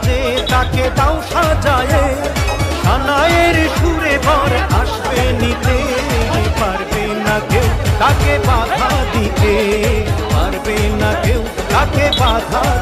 সাজে, তাকে দাও সাজায়ে। সানায়ের সুরে বর আসবে নিতে। পারবে না কেউ তাকে বাধা দিতে। পারবে না কেউ তাকে বাধা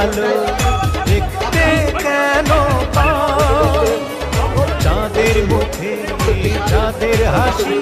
কালো দেখতে কেন? চাঁদের মুখে চাঁদের হাসি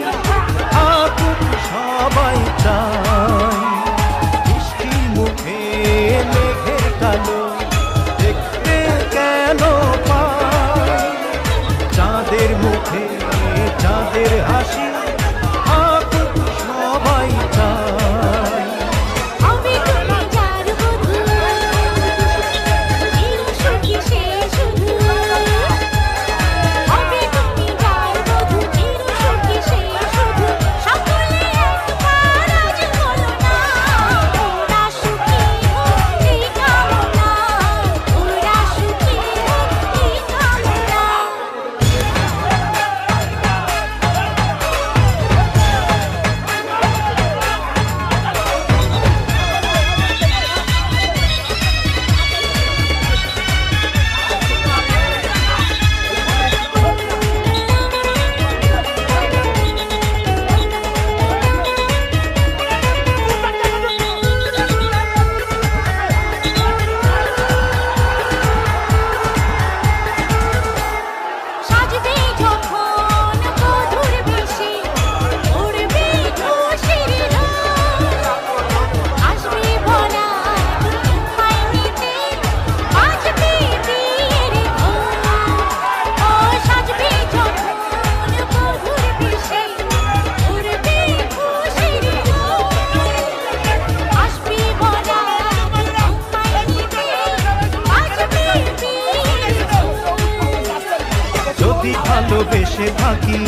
ভালোবেসে থাকি।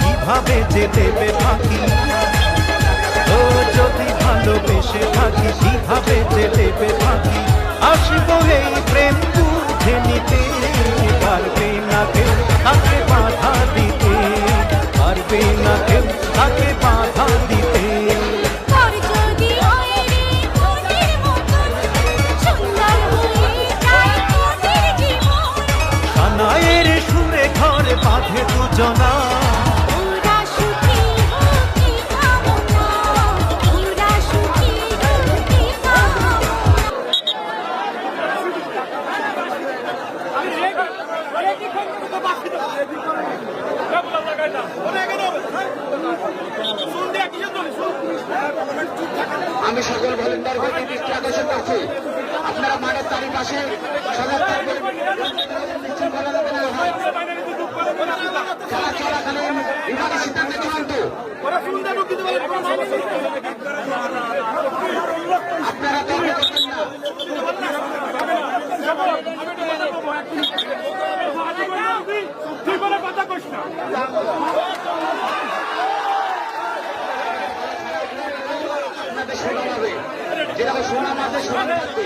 কীভাবে যে দেবে ফাঁকি? ও, যদি ভালোবেসে থাকি, কীভাবে যে দেবে ফাঁকি? আসব এই প্রেম বুঝে নিতে। আমি সকল ভলেন্টারকে দৃষ্টি আকর্ষণ করছি আপনারা মাঠের চারিপাশে সজাগ থাকবেন। খেলা চলাকালীন বিভাগের সিদ্ধান্তে চূড়ান্ত আপনাদের সোনার মাঝে সোনা থাকবে